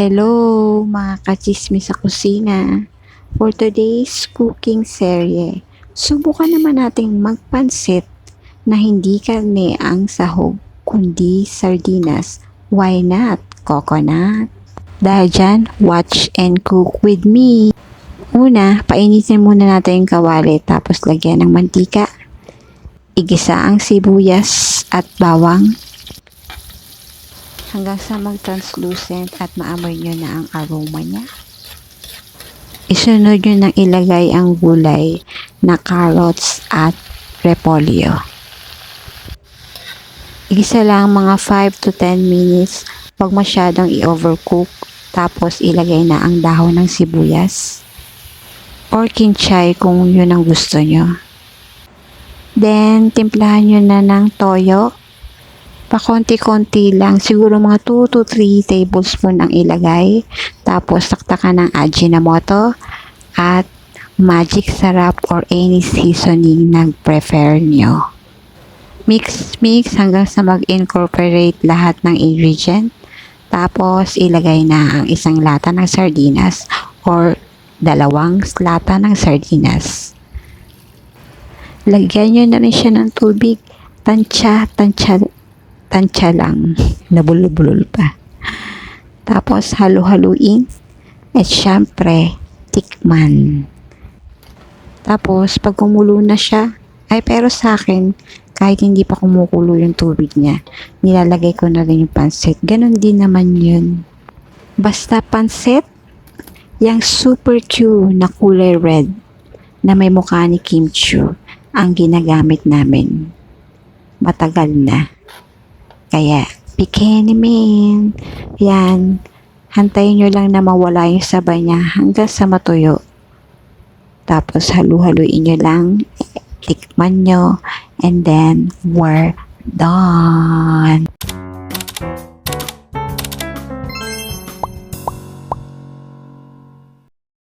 Hello mga kachismis sa kusina. For today's cooking serye, subukan naman nating magpansit na hindi karne ang sahog, kundi sardinas. Why not? Coconut. Dahil dyan, watch and cook with me. Una, painitin muna natin yung kawali tapos lagyan ng mantika. Igisa ang sibuyas at bawang hanggang sa mag-translucent at maamoy nyo na ang aroma niya. Isunod nyo nang ilagay ang gulay na carrots at repolyo. Igisa lang mga 5 to 10 minutes. Huwag masyadong i-overcook. Tapos ilagay na ang dahon ng sibuyas. Or kinchay kung yun ang gusto nyo. Then, timplahan nyo na ng toyo pakonti-konti lang, siguro mga 2 to 3 tablespoon ang ilagay. Tapos, taktakan ng Ajinomoto at magic sarap or any seasoning na prefer nyo. Mix, mix hanggang sa mag-incorporate lahat ng ingredient. Tapos, ilagay na ang isang lata ng sardinas or dalawang lata ng sardinas. Lagyan nyo na rin siya ng tubig. Tansya, tansya, tansya lang. Nabulol-bulol pa. Tapos, halu-haluin. At syempre, tikman. Tapos, pag kumulo na siya, ay pero sa akin, kahit hindi pa kumukulo yung tubig niya, nilalagay ko na rin yung pansit. Ganon din naman yun. Basta pansit, yung super Q na kulay red na may mukha ni Kim Chu ang ginagamit namin. Matagal na. Kaya, pikenimin. Yan. Hantayin nyo lang na mawala yung sabay niya hanggang sa matuyo. Tapos, halu-haluin nyo lang. Tikman nyo. And then, we're done.